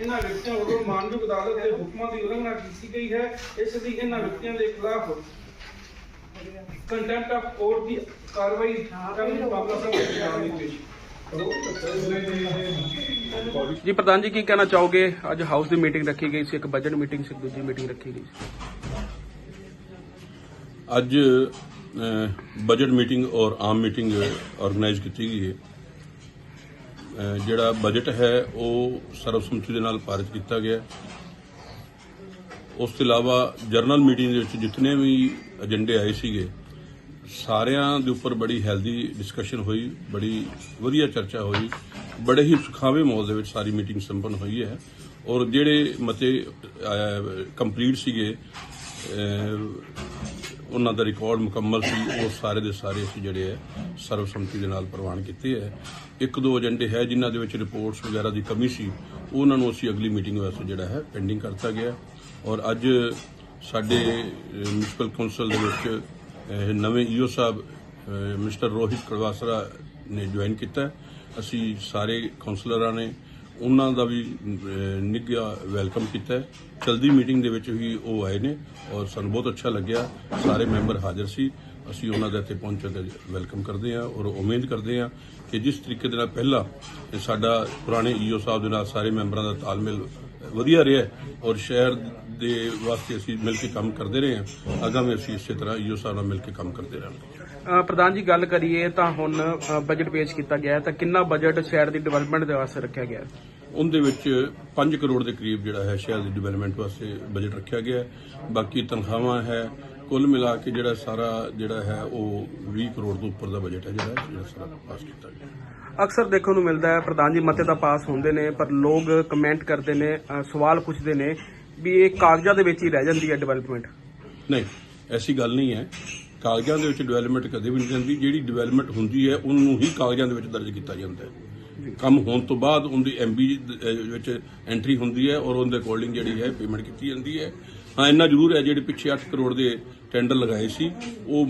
ਇਹਨਾਂ ਵਿਅਕਤੀਆਂ ਵੱਲੋਂ ਮਾਨਯੋਗ ਅਦਾਲਤ ਦੇ ਹੁਕਮਾਂ ਦੀ ਉਲੰਘਣਾ ਕੀਤੀ ਗਈ ਹੈ ਇਸ ਲਈ ਇਹਨਾਂ ਵਿਅਕਤੀਆਂ ਦੇ ਖਿਲਾਫ ਕੰਟੈਂਪਟ ਆਫ ਕੋਰਟ ਦੀ ਕਾਰਵਾਈ ਕਰਨ ਦੀ ਮਾਮਲਾ ਸਾਹਿਬ ਜਾਣੀ ਪੇਸ਼ ਜੀ ਪ੍ਰਧਾਨ ਜੀ ਕੀ ਕਹਿਣਾ ਚਾਹੋਗੇ? ਅੱਜ ਹਾਊਸ ਦੀ ਮੀਟਿੰਗ ਰੱਖੀ ਗਈ ਸੀ ਇੱਕ ਬਜਟ ਮੀਟਿੰਗ ਸੀ ਦੂਜੀ ਮੀਟਿੰਗ ਰੱਖੀ ਗਈ ਸੀ। ਅੱਜ ਬਜਟ ਮੀਟਿੰਗ ਔਰ ਆਮ ਮੀਟਿੰਗ ਆਰਗੇਨਾਈਜ਼ ਕੀਤੀ ਗਈ ਹੈ। ਜਿਹੜਾ ਬਜਟ ਹੈ, ਉਹ ਸਰਵਸੰਮਤੀ ਦੇ ਨਾਲ ਪਾਰਿਤ ਕੀਤਾ ਗਿਆ ਉਸ ਤੋਂ ਇਲਾਵਾ ਜਰਨਲ ਮੀਟਿੰਗ ਦੇ ਵਿੱਚ ਜਿੰਨੇ ਵੀ ਏਜੰਡੇ ਆਏ ਸੀਗੇ, ਸਾਰਿਆਂ ਦੇ ਉੱਪਰ ਬੜੀ ਹੈਲਦੀ ਡਿਸਕਸ਼ਨ ਹੋਈ, ਬੜੀ ਵਧੀਆ ਚਰਚਾ ਹੋਈ, ਬੜੇ ਹੀ ਸੁਖਾਵੇਂ ਮਾਹੌਲ ਦੇ ਵਿੱਚ ਸਾਰੀ ਮੀਟਿੰਗ ਸੰਪੰਨ ਹੋਈ ਹੈ। ਔਰ ਜਿਹੜੇ ਮਤੇ ਕੰਪਲੀਟ ਸੀਗੇ ਉਹਨਾਂ ਦਾ ਰਿਕਾਰਡ ਮੁਕੰਮਲ ਸੀ ਉਹ ਸਾਰੇ ਦੇ ਸਾਰੇ ਅਸੀਂ ਜਿਹੜੇ ਹੈ ਸਰਵਸੰਮਤੀ ਦੇ ਨਾਲ ਪ੍ਰਵਾਨ ਕੀਤੇ ਹੈ। ਇੱਕ ਦੋ ਏਜੰਡੇ ਹੈ ਜਿਨ੍ਹਾਂ ਦੇ ਵਿੱਚ ਰਿਪੋਰਟਸ ਵਗੈਰਾ ਦੀ ਕਮੀ ਸੀ ਉਹਨਾਂ ਨੂੰ ਅਸੀਂ ਅਗਲੀ ਮੀਟਿੰਗ ਵਾਸਤੇ ਜਿਹੜਾ ਹੈ ਪੈਂਡਿੰਗ ਕਰਤਾ ਗਿਆ। ਔਰ ਅੱਜ ਸਾਡੇ ਮਿਊਨਿਸਪਲ ਕੌਂਸਲ ਦੇ ਵਿੱਚ ਅਹ, ਨਵੇਂ ਈਓ ਸਾਹਿਬ ਮਿਸਟਰ ਰੋਹਿਤ ਕੜਵਾਸਰਾ ਨੇ ਜੁਆਇਨ ਕੀਤਾ। ਅਸੀਂ ਸਾਰੇ ਕਾਉਂਸਲਰਾਂ ਨੇ ਉਹਨਾਂ ਦਾ ਵੀ ਨਿੱਘਾ ਵੈਲਕਮ ਕੀਤਾ ਚਲਦੀ ਮੀਟਿੰਗ ਦੇ ਵਿੱਚ ਵੀ ਉਹ ਆਏ ਨੇ ਔਰ ਸਾਨੂੰ ਬਹੁਤ ਅੱਛਾ ਲੱਗਿਆ। ਸਾਰੇ ਮੈਂਬਰ ਹਾਜ਼ਰ ਸੀ। ਅਸੀਂ ਉਹਨਾਂ ਦਾ ਇੱਥੇ ਪਹੁੰਚਣ ਤੇ ਵੈਲਕਮ ਕਰਦੇ ਹਾਂ ਔਰ ਉਮੀਦ ਕਰਦੇ ਹਾਂ ਕਿ ਜਿਸ ਤਰੀਕੇ ਦੇ ਨਾਲ ਪਹਿਲਾਂ ਸਾਡਾ ਪੁਰਾਣੇ ਈਓ ਸਾਹਿਬ ਦੇ ਨਾਲ ਸਾਰੇ ਮੈਂਬਰਾਂ ਦਾ ਤਾਲਮੇਲ ਵਧੀਆ ਰਿਹਾ ਔਰ ਸ਼ਹਿਰ ਦੇ ਵਾਸਤੇ ਅਸੀਂ ਮਿਲ ਕੇ ਕੰਮ ਕਰਦੇ ਰਹੇ ਹਾਂ। ਅਗਾਮੀ ਅਸੀਂ ਇਸੇ ਤਰ੍ਹਾਂ ਈਓ ਸਾਹਿਬ ਨਾਲ ਮਿਲ ਕੇ ਕੰਮ ਕਰਦੇ ਰਹਾਂਗੇ। ਪ੍ਰਧਾਨ ਜੀ, ਗੱਲ ਕਰੀਏ ਤਾਂ ਹੁਣ ਬਜਟ ਪੇਸ਼ ਕੀਤਾ ਗਿਆ ਹੈ ਤਾਂ ਕਿੰਨਾ ਬਜਟ ਸ਼ਹਿਰ ਦੀ ਡਿਵੈਲਪਮੈਂਟ ਦੇ ਵਾਸਤੇ ਰੱਖਿਆ ਗਿਆ ਹੈ? ਉਹਦੇ ਵਿੱਚ 5 ਕਰੋੜ ਦੇ ਕਰੀਬ ਜਿਹੜਾ ਹੈ ਸ਼ਹਿਰ ਦੀ ਡਿਵੈਲਪਮੈਂਟ ਵਾਸਤੇ ਬਜਟ ਰੱਖਿਆ ਗਿਆ ਬਾਕੀ ਤਨਖਾਹਾਂ ਹੈ। ਕੁੱਲ ਮਿਲਾ ਕੇ ਜਿਹੜਾ ਸਾਰਾ ਜਿਹੜਾ ਹੈ ਉਹ 20 ਕਰੋੜ ਤੋਂ ਉੱਪਰ ਦਾ ਬਜਟ ਹੈ ਜਿਹੜਾ ਜਿਹੜਾ ਸਾਰਾ ਪਾਸ ਕੀਤਾ ਗਿਆ। ਅਕਸਰ ਦੇਖਣ ਨੂੰ ਮਿਲਦਾ ਹੈ ਪ੍ਰਧਾਨ ਜੀ ਮਤੇ ਤਾਂ ਪਾਸ ਹੁੰਦੇ ਨੇ ਪਰ ਲੋਕ ਕਮੈਂਟ ਕਰਦੇ ਨੇ ਸਵਾਲ ਪੁੱਛਦੇ ਨੇ ਵੀ ਇਹ ਕਾਗਜ਼ਾਂ ਦੇ ਵਿੱਚ ਹੀ ਰਹਿ ਜਾਂਦੀ ਹੈ ਡਿਵੈਲਪਮੈਂਟ ਨਹੀਂ ਐਸੀ ਗੱਲ ਨਹੀਂ ਹੈ। ਕਾਗਜ਼ਾਂ ਦੇ ਵਿੱਚ ਡਿਵੈਲਪਮੈਂਟ ਕਦੇ ਵੀ ਨਹੀਂ ਜਾਂਦੀ ਜਿਹੜੀ ਡਿਵੈਲਪਮੈਂਟ ਹੁੰਦੀ ਹੈ ਉਹਨੂੰ ਹੀ ਕਾਗਜ਼ਾਂ ਦੇ ਵਿੱਚ ਦਰਜ ਕੀਤਾ ਜਾਂਦਾ ਹੈ। ਕੰਮ ਹੋਣ ਤੋਂ ਬਾਅਦ ਉਹਦੀ ਐਮਬੀ ਵਿੱਚ ਐਂਟਰੀ ਹੁੰਦੀ ਹੈ ਔਰ ਉਹਦੇ ਅਕੋਰਡਿੰਗ ਜਿਹੜੀ ਹੈ ਪੇਮੈਂਟ ਕੀਤੀ ਜਾਂਦੀ ਹੈ। ਹਾਂ, ਇੰਨਾ ਜ਼ਰੂਰ ਹੈ ਜਿਹੜੇ ਪਿੱਛੇ 8 ਕਰੋੜ ਦੇ ਟੈਂਡਰ ਲਗਾਏ ਸੀ, ਉਹ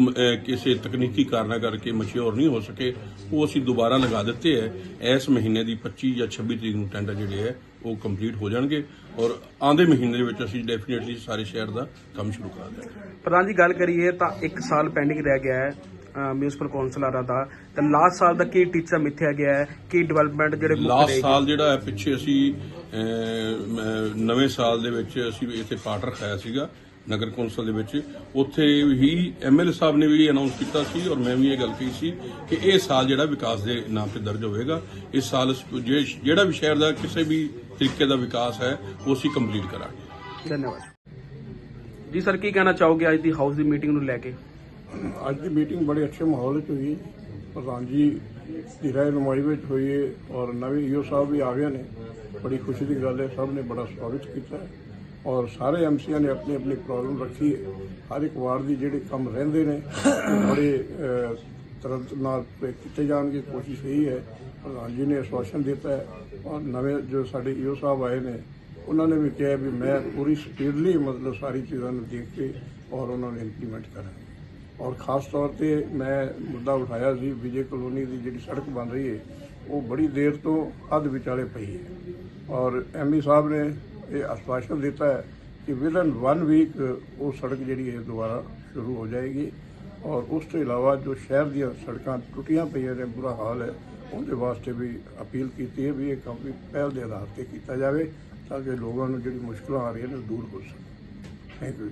ਕਿਸੇ ਤਕਨੀਕੀ ਕਾਰਨਾਂ ਕਰਕੇ ਮਚਿਓਰ ਨਹੀਂ ਹੋ ਸਕੇ, ਉਹ ਅਸੀਂ ਦੁਬਾਰਾ ਲਗਾ ਦਿੱਤੇ ਹੈ। ਇਸ ਮਹੀਨੇ ਦੀ 25 ਜਾਂ 26 ਤਰੀਕ ਨੂੰ ਟੈਂਡਰ ਜਿਹੜੇ ਹੈ, ਉਹ ਕੰਪਲੀਟ ਹੋ ਜਾਣਗੇ ਔਰ ਆਉਂਦੇ ਮਹੀਨੇ ਦੇ ਵਿੱਚ ਅਸੀਂ ਡੈਫੀਨਿਟਲੀ ਸਾਰੇ ਸ਼ਹਿਰ ਦਾ ਕੰਮ ਸ਼ੁਰੂ ਕਰਾ ਦਿਆਂਗੇ। ਪ੍ਰਧਾਨ ਜੀ, ਗੱਲ ਕਰੀਏ ਤਾਂ 1 ਸਾਲ ਪੈਂਡਿੰਗ ਰਹਿ ਗਿਆ ਹੈ। ਮਿਊਨਿਸਪਲ ਕੌਂਸਲਰਾਂ ਦਾ। ਤਾਂ ਲਾਸਟ ਸਾਲ ਦਾ ਕੀ ਟੀਚਾ ਮਿੱਥਿਆ ਗਿਆ ਹੈ? ਕੀ ਡਿਵੈਲਪਮੈਂਟ ਜਿਹੜੇ ਮੁੱਖ ਲਾਸਟ ਸਾਲ ਜਿਹੜਾ ਹੈ ਪਿੱਛੇ ਅਸੀਂ ਨਵੇਂ ਸਾਲ ਦੇ ਵਿੱਚ ਅਸੀਂ ਇੱਥੇ ਪਾਠ ਰਖਾਇਆ ਸੀਗਾ ਨਗਰ ਕੌਂਸਲ ਦੇ ਵਿੱਚ। ਉੱਥੇ ਹੀ ਐਮਐਲਏ ਸਾਹਿਬ ਨੇ ਵੀ ਅਨਾਉਂਸ ਕੀਤਾ ਸੀ ਔਰ ਮੈਂ ਵੀ ਇਹ ਗੱਲ ਕਹੀ ਸੀ ਕਿ ਇਹ ਸਾਲ ਜਿਹੜਾ ਵਿਕਾਸ ਦੇ ਨਾਮ ਤੇ ਦਰਜ ਹੋਵੇਗਾ। ਇਸ ਸਾਲ ਜਿਹੜਾ ਵੀ ਸ਼ਹਿਰ ਦਾ ਕਿਸੇ ਵੀ ਤਰੀਕੇ ਦਾ ਵਿਕਾਸ ਹੈ ਉਹ ਅਸੀਂ ਕੰਪਲੀਟ ਕਰਾਂਗੇ। ਧੰਨਵਾਦ। ਜੀ ਸਰ ਕੀ ਕਹਿਣਾ ਚਾਹੋਗੇ ਅੱਜ ਦੀ ਹਾਊਸ ਦੀ ਮੀਟਿੰਗ ਨੂੰ ਲੈ ਕੇ? ਅੱਜ ਦੀ ਮੀਟਿੰਗ ਬੜੇ ਅੱਛੇ ਮਾਹੌਲ ਵਿੱਚ ਹੋਈ ਪ੍ਰਧਾਨ ਜੀ ਦੀ ਰਾਏ ਵਿੱਚ ਹੋਈ ਹੈ ਔਰ ਨਵੇਂ ਈਓ ਸਾਹਿਬ ਵੀ ਆ ਗਏ ਨੇ। ਬੜੀ ਖੁਸ਼ੀ ਦੀ ਗੱਲ ਹੈ ਸਭ ਨੇ ਬੜਾ ਸਵਾਗਤ ਕੀਤਾ ਔਰ ਸਾਰੇ ਐਮਸੀਆਂ ਨੇ ਆਪਣੀ ਆਪਣੀ ਪ੍ਰੋਬਲਮ ਰੱਖੀ ਹੈ। ਹਰ ਇੱਕ ਵਾਰ ਦੀ ਜਿਹੜੇ ਕੰਮ ਰਹਿੰਦੇ ਨੇ ਬੜੇ ਅਹ, ਤੁਰੰਤ ਨਾਲ ਪੂਰੇ ਕੀਤੇ ਜਾਣਗੇ ਕੋਸ਼ਿਸ਼ ਇਹੀ ਹੈ। ਪ੍ਰਧਾਨ ਜੀ ਨੇ ਆਸ਼ਵਾਸਨ ਦਿੱਤਾ ਹੈ ਔਰ ਨਵੇਂ ਜੋ ਸਾਡੇ ਈਓ ਸਾਹਿਬ ਆਏ ਨੇ ਉਹਨਾਂ ਨੇ ਵੀ ਕਿਹਾ ਵੀ ਮੈਂ ਪੂਰੀ ਸਪੀਡਲੀ ਮਤਲਬ ਸਾਰੀ ਚੀਜ਼ਾਂ ਨੂੰ ਦੇਖ ਕੇ ਔਰ ਉਹਨਾਂ ਨੂੰ ਇੰਪਲੀਮੈਂਟ ਕਰਾਂਗਾ। ਔਰ ਖਾਸ ਤੌਰ ਤੇ ਮੈਂ ਮੁੱਦਾ ਉਠਾਇਆ ਸੀ ਵਿਜੇ ਕਲੋਨੀ ਦੀ ਜਿਹੜੀ ਸੜਕ ਬਣ ਰਹੀ ਹੈ ਉਹ ਬੜੀ ਦੇਰ ਤੋਂ ਅੱਧ ਵਿਚਾਲੇ ਪਈ ਹੈ ਔਰ ਐਮਈ ਸਾਹਿਬ ਨੇ ਇਹ ਆਸ਼ਵਾਸਨ ਦਿੱਤਾ ਹੈ ਕਿ ਵਿਦਨ 1 ਵੀਕ ਉਹ ਸੜਕ ਜਿਹੜੀ ਹੈ ਦੁਬਾਰਾ ਸ਼ੁਰੂ ਹੋ ਜਾਏਗੀ। ਔਰ ਉਸ ਤੋਂ ਇਲਾਵਾ ਜੋ ਸ਼ਹਿਰ ਦੀਆਂ ਸੜਕਾਂ ਟੁੱਟੀਆਂ ਪਈਆਂ ਨੇ, ਬੁਰਾ ਹਾਲ ਹੈ, ਉਹਦੇ ਵਾਸਤੇ ਵੀ ਅਪੀਲ ਕੀਤੀ ਹੈ ਵੀ ਇਹ ਕੰਮ ਵੀ ਪਹਿਲ ਦੇ ਆਧਾਰ ਤੇ ਕੀਤਾ ਜਾਵੇ ਤਾਂ ਕਿ ਲੋਕਾਂ ਨੂੰ ਜਿਹੜੀ ਮੁਸ਼ਕਲਾਂ ਆ ਰਹੀਆਂ ਨੇ ਉਹ ਦੂਰ ਹੋ ਸਕਣ। Thank you